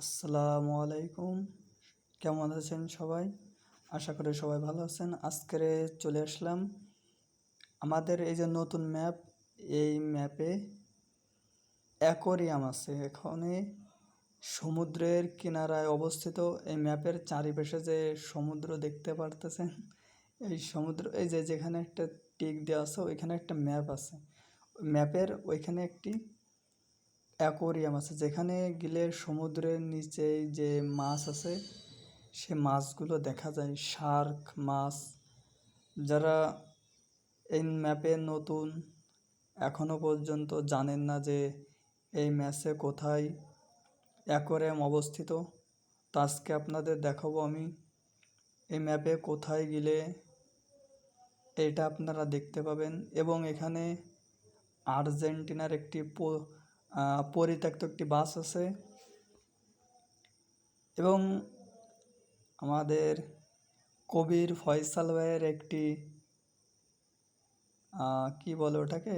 আসসালামু আলাইকুম। কেমন আছেন সবাই? আশা করি সবাই ভালো আছেন। আজকের চলে আসলাম আমাদের এই যে নতুন ম্যাপ, এই ম্যাপে অ্যাকোরিয়াম আছে। এখানে সমুদ্রের কিনারায় অবস্থিত এই ম্যাপের চারিপাশে যে সমুদ্র দেখতে পারতেছেন, এই সমুদ্র, এই যে যেখানে একটা টিক দেওয়া আছে, ওইখানে একটা ম্যাপ আছে। ম্যাপের ওইখানে একটি অ্যাকোরিয়াম আছে। যেখানে গেলে সমুদ্রের নিচে যে মাছ আছে, সে মাছগুলো দেখা যায়। শার্ক মাছ, যারা এই ম্যাপে নতুন, এখনও পর্যন্ত জানেন না যে এই ম্যাচে কোথায় অ্যাকোরিয়াম অবস্থিত। তো আজকে আপনাদের দেখাবো আমি এই ম্যাপে কোথায় গেলে এটা আপনারা দেখতে পাবেন। এবং এখানে আর্জেন্টিনার একটি পরিত্যক্ত একটি বাস আছে। এবং আমাদের কবির ফয়সাল ভাইয়ের একটি কি বলে ওটাকে?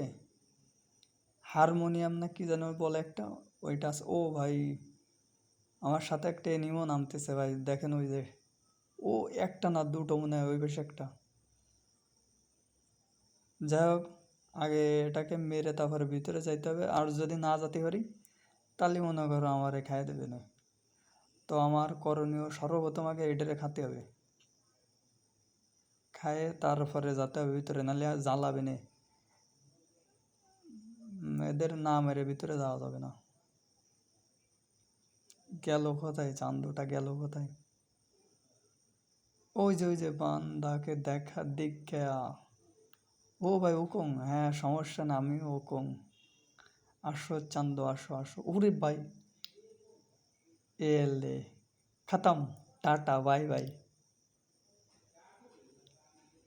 হারমোনিয়াম না কি যেন বলে একটা, ওইটা আছে। ও ভাই, আমার সাথে একটা এনিমো নামতেছে ভাই, দেখেন ওই যে। ও একটা না, দুটো মনে হয়, ওই বেশ একটা। যাই হোক আগে এটাকে মেরে তারপরে ভিতরে যাইতে হবে। আর যদি না যেতে পারি, তাহলে মনে করো আমারে খাইয়ে দেবে না। তো আমার করণীয় সর্বপ্রথম আগে এটারে খাতে হবে। খায়ে তারপরে যেতে হবে ভিতরে, নাহলে জ্বালাবে না। এদের না মেরে ভিতরে যাওয়া যাবে না। গেল কোথায়? চান্দুটা গেল কোথায়? ওই যে ওই যে বান্দাকে দেখা দিকা ও ভাই ওকং হ্যাঁ সমস্যা না আমি ওকং আসো, চান্দু, আসো আসো। ওরে ভাই। এলে। খতম। Tata, bye bye.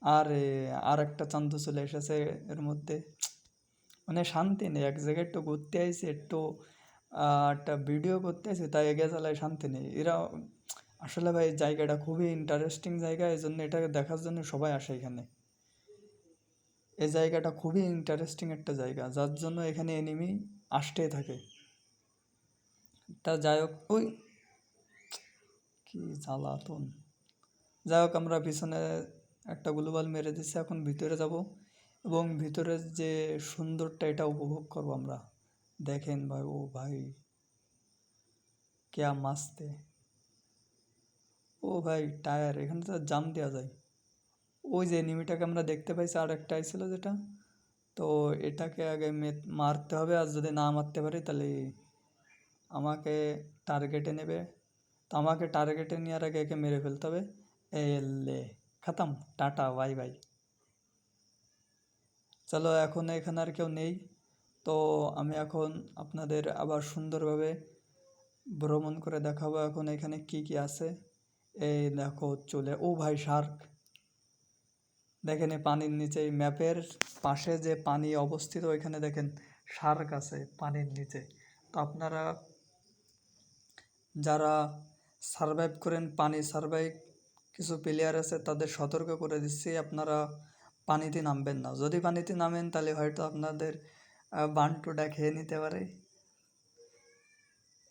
আরে আর একটা চান্দু চলে এসেছে এর মধ্যে। মানে শান্তি নেই, এক জায়গায় একটু ঘুরতে আইসি, একটু একটা ভিডিও করতে আইসি, তাই এগিয়ে চালায় শান্তি নেই। এরা, আসলে ভাই, জায়গাটা খুবই ইন্টারেস্টিং জায়গা এই জন্য এটাকে দেখার জন্য সবাই আসে এখানে। এই জায়গাটা খুবই ইন্টারেস্টিং একটা জায়গা, যার জন্য এখানে এনিমি আসতেই থাকে। তা যাই হোক, ওই কি জ্বালাতন। যাই হোক, আমরা পিছনে একটা গ্লোবাল মেরে দিচ্ছি এখন ভিতরে যাব এবং ভিতরের যে সুন্দরটা এটা উপভোগ করব আমরা। দেখেন ভাই, ও ভাই কেয়া মাস্তে ও ভাই, টায়ার, এখানে তো জাম দেওয়া যায়। ওই যে এনিমিটাকে আমরা দেখতে পাইছি আর একটা ছিল যেটা। তো এটাকে আগে মারতে হবে, আর যদি না মারতে পারি তাহলে আমাকে টার্গেটে নেবে। তো আমাকে টার্গেটে নেওয়ার আগে একে মেরে ফেলতে হবে। এলে, খতম, টাটা, বাই বাই। চলো, এখন এখানে আর কেউ নেই। তো আমি এখন আপনাদের আবার সুন্দরভাবে ভ্রমণ করে দেখাবো এখন এখানে কি কি আছে। এই দেখো, চলে, ও ভাই, শার্ক। দেখেন এই পানির নিচে, এই ম্যাপের পাশে যে পানি অবস্থিত, ওইখানে দেখেন শার্ক আছে পানির নিচে। তো আপনারা যারা সারভাইভ করেন পানি, সারভাইভ কিছু প্লেয়ার আছে, তাদের সতর্ক করে দিচ্ছি, আপনারা পানিতে নামবেন না। যদি পানিতে নামেন, তাহলে হয়তো আপনাদের বান্টুটা খেয়ে নিতে পারে।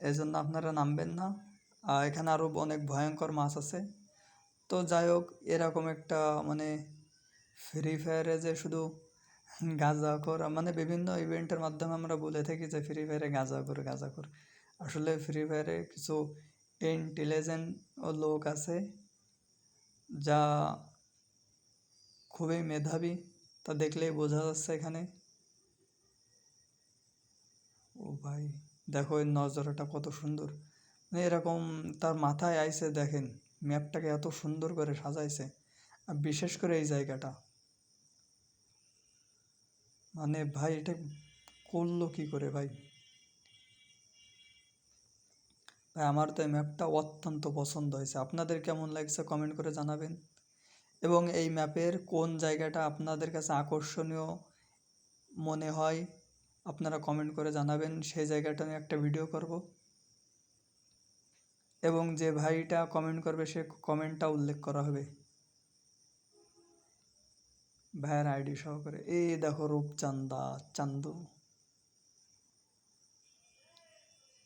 এই জন্য আপনারা নামবেন না। এখানে আরও অনেক ভয়ঙ্কর মাছ আছে। তো যাই হোক, এরকম একটা মানে ফ্রি ফায়ারে যে শুধু গাঁজা কর মানে বিভিন্ন ইভেন্টের মাধ্যমে আমরা বলে থাকি যে ফ্রি ফায়ারে গাঁজা কর গাঁজা কর। আসলে ফ্রি ফায়ারে কিছু ইন্টেলিজেন্ট লোক আছে যা খুবই মেধাবী, তা দেখলেই বোঝা যাচ্ছে এখানে। ও ভাই, দেখো এর নজরটা কত সুন্দর। মানে এরকম তার মাথায় আইসে দেখেন ম্যাপটাকে এত সুন্দর করে সাজাইছে। আর বিশেষ করে এই জায়গাটা। মানে ভাই এটা করল কি করে ভাই? ভাই, আমার তো এই ম্যাপটা অত্যন্ত পছন্দ হয়েছে। আপনাদের কেমন লাগছে কমেন্ট করে জানাবেন। এবং এই ম্যাপের কোন জায়গাটা আপনাদের কাছে আকর্ষণীয় মনে হয়, আপনারা কমেন্ট করে জানাবেন। সেই জায়গাটা নিয়ে একটা ভিডিও করব। এবং যে ভাইটা কমেন্ট করবে, সে কমেন্টটা উল্লেখ করা হবে। ভাইয়ের আইডি সহকারে। এই দেখো রূপচান্দা চান্দু।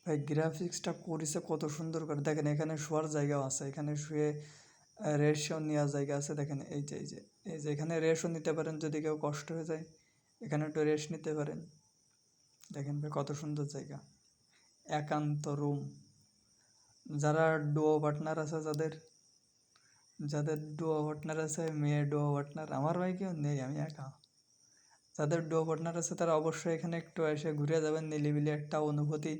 ভাই গ্রাফিক্সটা করেছে কত সুন্দর করে। দেখেন, এখানে শোয়ার জায়গাও আছে। এখানে শুয়ে রেশও নেওয়ার জায়গা আছে। দেখেন, এই যে এই যে এই যে, এখানে রেশও নিতে পারেন যদি কেউ কষ্ট হয়ে যায়। এখানে একটু রেস্ট নিতে পারেন। দেখেন ভাই, কত সুন্দর জায়গা। একান্ত রুম যারা ডুয়ো পার্টনার আছে, যাদের যাদের ডুয়ো পার্টনার আছে, মেয়ে ডুয়ো পার্টনার আমার ভাই কেউ নেই, আমি একা। যাদের ডুয়ো পার্টনার আছে, তারা অবশ্যই এখানে একটু এসে ঘুরে যাবেন নিলিবিলি একটা অনুভূতি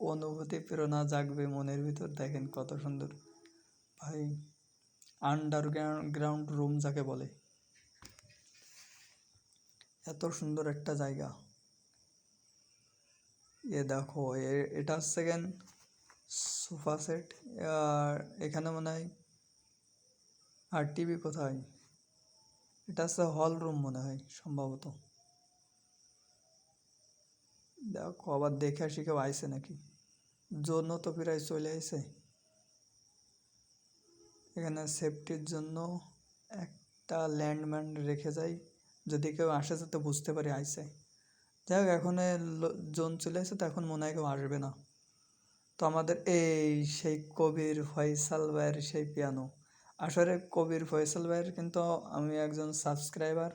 অনুভূতি প্রেরণা জাগবে মনের ভিতর। দেখেন কত সুন্দর। ভাই আন্ডারগ্রাউন্ড গ্রাউন্ড রুম যাকে বলে। এত সুন্দর একটা জায়গা। এ দেখো এটা হচ্ছে কেন সোফা সেট আর এখানে মনে হয় আর টিভি কোথায়? এটা হচ্ছে হল রুম মনে হয়, সম্ভবত। দেখো, আবার দেখে আসি কেউ আইছে নাকি। জন্য তো প্রায় চলে আইছে এখানে সেফটির জন্য একটা ল্যান্ডম্যান রেখে যাই। যদি কেউ আসে তো বুঝতে পারি আইসে। যাই হোক, এখন জোন চলে আসে তো এখন মনে হয় কেউ আসবে না। তো আমাদের এই সেই কবির ফয়সাল ভাইয়ের সেই পিয়ানো আসলে কবির ফয়সাল ভাইয়ের কিন্তু আমি একজন সাবস্ক্রাইবার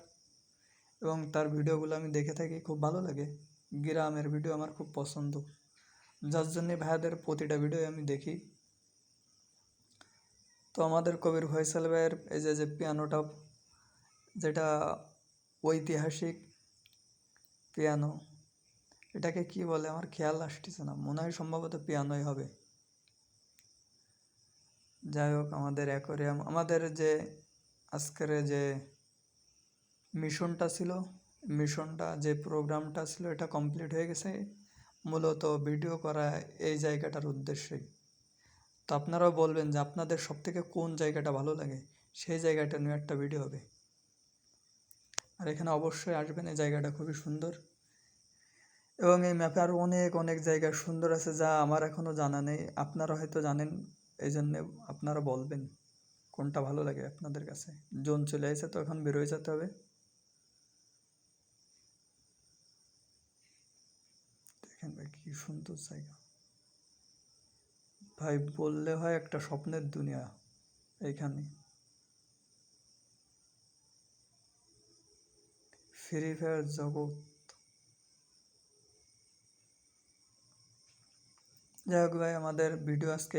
এবং তার ভিডিওগুলো আমি দেখে থাকি, খুব ভালো লাগে। গ্রামের ভিডিও আমার খুব পছন্দ। যার জন্যে ভাইয়াদের প্রতিটা ভিডিও আমি দেখি। তো আমাদের কবির ফয়সাল ভাইয়ের এই যে যে পিয়ানোটা যেটা ঐতিহাসিক পিয়ানো এটাকে কি বলে? আমার খেয়াল আসতেছে না। মনে হয় সম্ভবত পিয়ানোই হবে। যাই হোক, আমাদের অ্যাকোরিয়াম, আমাদের যে আজকের যে মিশনটা ছিল, মিশনটা যে প্রোগ্রামটা ছিল, এটা কমপ্লিট হয়ে গেছে। মূলত ভিডিও করা এই জায়গাটার উদ্দেশ্যেই তো আপনারাও বলবেন যে আপনাদের সব থেকে কোন জায়গাটা ভালো লাগে? সেই জায়গাটা নিয়ে একটা ভিডিও হবে। আর এখানে অবশ্যই আসবেন, এই জায়গাটা খুবই সুন্দর। এবং এই ম্যাপে আরও অনেক অনেক জায়গা সুন্দর আছে যা আমার এখনও জানা নেই। আপনারা হয়তো জানেন এই জন্যে আপনারা বলবেন কোনটা ভালো লাগে আপনাদের কাছে। জোন চলে এসে তো এখন বেরোয় যেতে হবে। দেখেন ভাই কি সুন্দর জায়গা। ভাই বললে হয় একটা স্বপ্নের দুনিয়া এইখানে। ফ্রি ফায়ার জগৎ। যাই হোক ভাই, আমাদের ভিডিও আজকে।